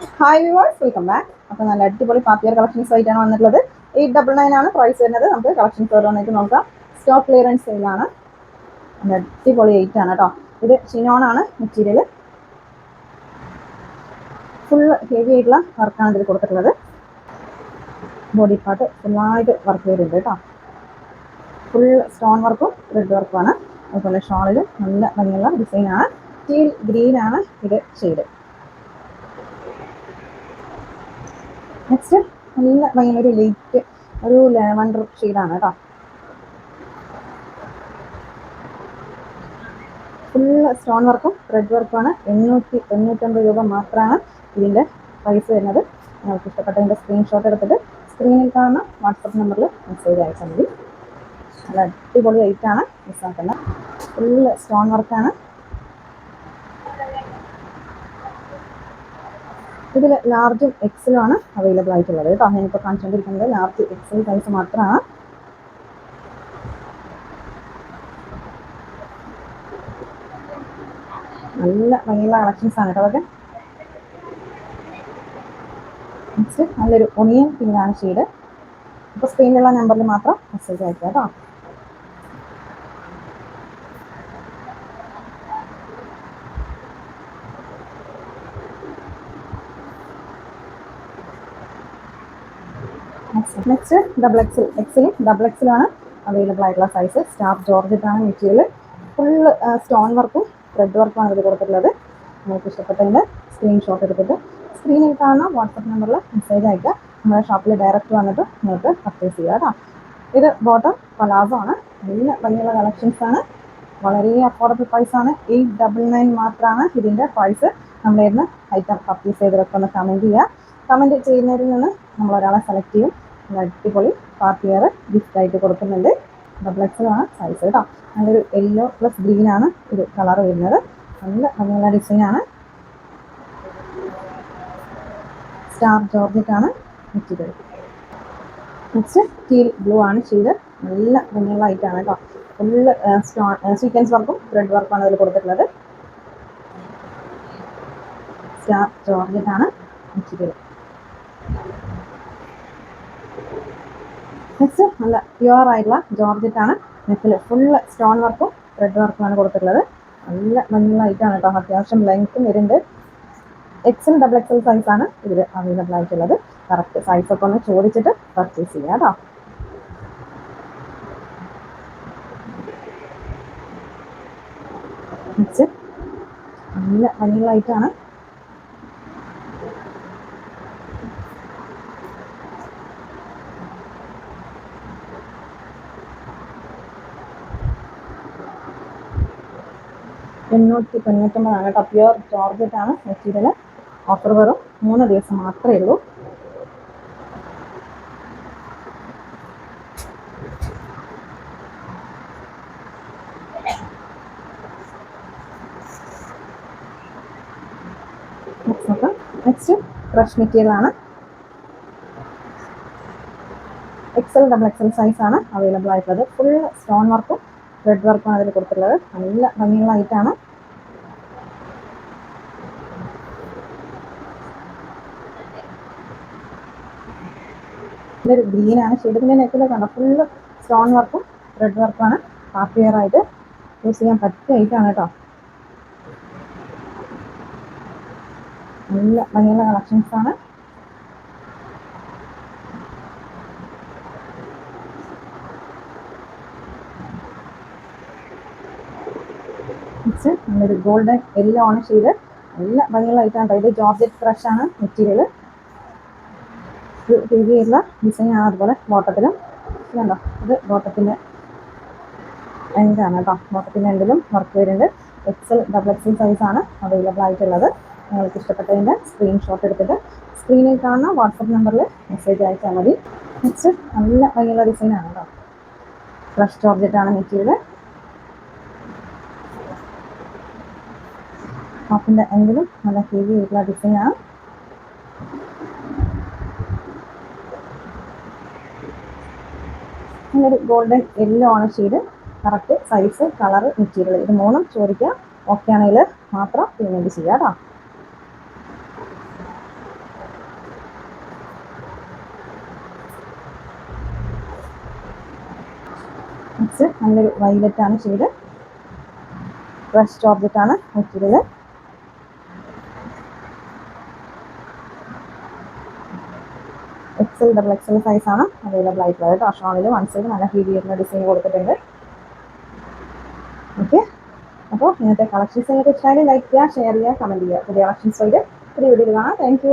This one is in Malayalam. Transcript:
ഹായ് വിവാസ് വെൽക്കം ബാക്ക് അപ്പോൾ നല്ല അടിപൊളി പാർട്ടിയർ കളക്ഷൻസ് ആയിട്ടാണ് വന്നിട്ടുള്ളത്. എയ്റ്റ് ഡബിൾ നയൻ ആണ് പ്രൈസ് വരുന്നത്. നമുക്ക് കളക്ഷൻസ് ഓരോന്നായിട്ട് നോക്കാം. സ്റ്റോക്ക് ക്ലിയറൻസ് സെയിലാണ് നല്ല അടിപൊളി എയ്റ്റ് ആണ് കേട്ടോ ഇത് ഷിനോൺ ആണ് മെറ്റീരിയൽ ഫുൾ ഹെവി ആയിട്ടുള്ള വർക്കാണ് ഇതിൽ കൊടുത്തിട്ടുള്ളത്. ബോഡി പാർട്ട് ഫുള്ളായിട്ട് വർക്ക് ചെയ്തിട്ടുണ്ട് കേട്ടോ ഫുൾ സ്റ്റോൺ വർക്കും റെഡ് വർക്കുമാണ് അതുപോലെ ഷോളിൽ നല്ല ഭംഗിയുള്ള ഡിസൈനാണ് ഗ്രീൻ ആണ് ഇത് ഷെയ്ഡ് നെക്സ്റ്റ് നല്ല ഭയങ്കര ഒരു ലൈറ്റ് ഒരു ലെവൻഡർ ഷെയ്ഡാണ് കേട്ടോ ഫുള്ള് സ്റ്റോൺ വർക്കും ത്രെഡ് വർക്കുമാണ് എണ്ണൂറ്റി തൊണ്ണൂറ്റൊമ്പത് രൂപ മാത്രമാണ് ഇതിന്റെ പ്രൈസ് വരുന്നത്. നിങ്ങൾക്ക് ഇഷ്ടപ്പെട്ടതിന്റെ സ്ക്രീൻഷോട്ട് എടുത്തിട്ട് സ്ക്രീനിൽ കാണുന്ന വാട്സപ്പ് നമ്പറിൽ മെസ്സേജ് അയച്ചാൽ മതി. നല്ല അടിപൊളി ഐറ്റാണ് മിസ്സാക്കുന്നത് ഫുള്ള് സ്റ്റോൺ വർക്കാണ് ഇതിൽ ലാർജും എക്സലും ആണ് അവൈലബിൾ ആയിട്ടുള്ളത് കേട്ടോ. ഞാനിപ്പോൾ കാണിച്ചുകൊണ്ടിരിക്കുന്നത് ലാർജ് എക്സൽ സൈസ് മാത്രമാണ്. നല്ല ഭംഗിയുള്ള കളക്ഷൻസ് ആണ് കേട്ടോ അതൊക്കെ. നെക്സ്റ്റ് നല്ലൊരു ഒണിയൻ പിങ്കാണ് ഷെയ്ഡ് ഇപ്പോൾ സ്ക്രീനിലുള്ള നമ്പറിൽ മാത്രം മെസ്സേജ് അയക്കുക കേട്ടോ. നെക്സ്റ്റ് ഡബിൾ എക്സൽ എക്സിൽ ഡബിൾ ആണ് അവൈലബിൾ ആയിട്ടുള്ള സൈസ് സ്റ്റാഫ് ജോർജറ്റാണ് മെറ്റീരിയൽ ഫുള്ള് സ്റ്റോൺ വർക്കും ത്രെഡ് വർക്കുമാണ് ഇത് കൊടുത്തിട്ടുള്ളത്. നിങ്ങൾക്ക് ഇഷ്ടപ്പെട്ടതിന്റെ സ്ക്രീൻഷോട്ട് എടുത്തിട്ട് സ്ക്രീനിൽ കാണുന്ന വാട്സപ്പ് നമ്പറിൽ മെസ്സേജ് അയക്കുക നമ്മുടെ ഷോപ്പിൽ ഡയറക്റ്റ് വന്നിട്ട് നിങ്ങൾക്ക് പർച്ചേസ് ചെയ്യുക കേട്ടോ. ഇത് ബോട്ടം പലാസോ ആണ്. നല്ല ഭംഗിയുള്ള കളക്ഷൻസ് ആണ്. വളരെ അഫോർഡബിൾ പ്രൈസ് ആണ്. എയ്റ്റ് ഡബിൾ നയൻ മാത്രമാണ് ഇതിന്റെ പ്രൈസ് നമ്മളിരുന്ന് ഐറ്റം പർച്ചേസ് ചെയ്തതൊക്കെ ഒന്ന് കമന്റ് ചെയ്യുക കമന്റ് ചെയ്യുന്നതിൽ നിന്ന് നമ്മൾ ഒരാളെ സെലക്ട് ചെയ്യും. അടിപൊളി പാർട്ടി വെയർ ഗിഫ്റ്റ് ആയിട്ട് കൊടുക്കുന്നുണ്ട്. എക്സലാണ് സൈസ് കേട്ടോ നല്ലൊരു യെല്ലോ പ്ലസ് ഗ്രീൻ ആണ് ഇത് കളർ വരുന്നത്. നല്ല ഭംഗിയുള്ള ഡിസൈൻ ആണ്. സ്റ്റാർ ജോർജറ്റ് ആണ് മെറ്റീരിയൽ. നെക്സ്റ്റ് ടീൽ ബ്ലൂ ആണ് ചെയ്ത് നല്ല ഭംഗിയുള്ള കേട്ടോ ഫുള്ള് സ്റ്റോൺ സീക്വൻസ് വർക്കും ത്രെഡ് വർക്കുമാണ് അതിൽ കൊടുത്തിട്ടുള്ളത്. സ്റ്റാർ ജോർജറ്റ് ആണ് മെറ്റീരിയൽ. നെക്സ്റ്റ് നല്ല പ്യുവർ ആയിട്ടുള്ള ജോർജറ്റ് ആണ്. നെക്കിൽ ഫുള്ള് സ്റ്റോൺ വർക്കും ത്രെഡ് വർക്കുമാണ് കൊടുത്തിട്ടുള്ളത്. നല്ല ഐറ്റാണ് കേട്ടോ. അത്യാവശ്യം ലെങ്ത്തും വരുന്നുണ്ട്. എക്സൽ ഡബിൾ എക്സൽ സൈസ് ആണ് ഇതിൽ അവൈലബിൾ ആയിട്ടുള്ളത്. കറക്റ്റ് സൈസ് ഒക്കെ ഒന്ന് ചോദിച്ചിട്ട് പർച്ചേസ് ചെയ്യാം കേട്ടോ. നെക്സ്റ്റ് നല്ല ഭംഗിയുള്ള എണ്ണൂറ്റി തൊണ്ണൂറ്റൊമ്പതാണ് കേട്ടോ. പ്യുവർ ജോർജറ്റ് ആണ് മെറ്റീരിയൽ ഓഫർ വെറും മൂന്ന് ദിവസം മാത്രമേ ഉള്ളൂ. നെക്സ്റ്റ് ക്രഷ് മെറ്റീരിയലാണ് എക്സൽ ഡബിൾ എക്സൽ സൈസ് ആണ് അവൈലബിൾ ആയിട്ടുള്ളത്. ഫുൾ സ്റ്റോൺ വർക്കും റെഡ് വർക്കാണ് അതിൽ കൊടുത്തിട്ടുള്ളത്. നല്ല ഐറ്റാണ് ഇതൊരു ഗ്രീൻ ആണ്. ഷെയ്ഡിന്റെ നെക്കിൽ കണ്ടോ? ഫുള്ള് സ്റ്റോൺ വർക്കും ത്രെഡ് വർക്കുമാണ് ഹാഫ് ഇയർ ആയിട്ട് യൂസ് ചെയ്യാൻ പറ്റിയ ഐറ്റാണ് കേട്ടോ. നല്ല ഭംഗിയുള്ള കളക്ഷൻസ് ആണ് നമ്മളൊരു ഗോൾഡൻ യെല്ലോ ആണ് ചെയ്ത് നല്ല ഭംഗിയുള്ള കേട്ടോ. ഇത് ജോർജറ്റ് ഫ്രഷ് ആണ് മെറ്റീരിയൽ ആയിട്ടുള്ള ഡിസൈൻ ആണ് അതുപോലെ ബോട്ടത്തിലും കണ്ടോ ഇത് ബോട്ടത്തിന്റെ എൻഡാണ് കേട്ടോ. ബോട്ടത്തിന്റെ എൻഡിലും വർക്ക് വരുന്നുണ്ട് എക്സൽ ഡബിൾ എക്സൽ സൈസ് ആണ് അവൈലബിൾ ആയിട്ടുള്ളത്. നിങ്ങൾക്ക് ഇഷ്ടപ്പെട്ടതിന്റെ സ്ക്രീൻഷോട്ട് എടുത്തിട്ട് സ്ക്രീനിൽ കാണുന്ന വാട്സപ്പ് നമ്പറിൽ മെസ്സേജ് അയച്ചാൽ മതി. നെക്സ്റ്റ് നല്ല ഭംഗിയുള്ള ഡിസൈൻ ആണ് കേട്ടോ. ഫ്രഷ് ജോർജറ്റ് ആണ് മെറ്റീരിയൽ ഹാഫിന്റെ എങ്കിലും നല്ല ഹെവി ആയിട്ടുള്ള ഡിസൈനാണ് ഇങ്ങനൊരു ഗോൾഡൻ യെല്ലോ ആണ് shade correct size colour material ഇത് മൂന്നും ചോദിക്കുക ഓക്കെ ആണെങ്കിൽ മാത്രം പേയ്മെന്റ് ചെയ്യുക കേട്ടോ നെക്സ്റ്റ് നല്ലൊരു വൈലറ്റാണ് ഷെയ്ഡ് ഫ്രഷ് ആണ് മെറ്റീരിയൽ എക്സൽ ഡബിൾ എക്സൽ ആണ് അവൈലബിൾ ആയിട്ടുള്ളത് കേട്ടോ. ഷോളിൽ വൺ സൈഡ് നല്ല ഹീവി ചെയ്യുന്ന ഡിസൈൻ കൊടുത്തിട്ടുണ്ട്. ഓക്കെ അപ്പോൾ ഇന്നത്തെ കളക്ഷൻസ് നിങ്ങൾക്ക് ഇഷ്ടമായാലും ലൈക്ക് ചെയ്യുക ഷെയർ ചെയ്യുക കമന്റ് ചെയ്യുക. പുതിയ കളക്ഷൻസ് വൈകിട്ട് പുതിയ വീഡിയോ കാണാം. താങ്ക്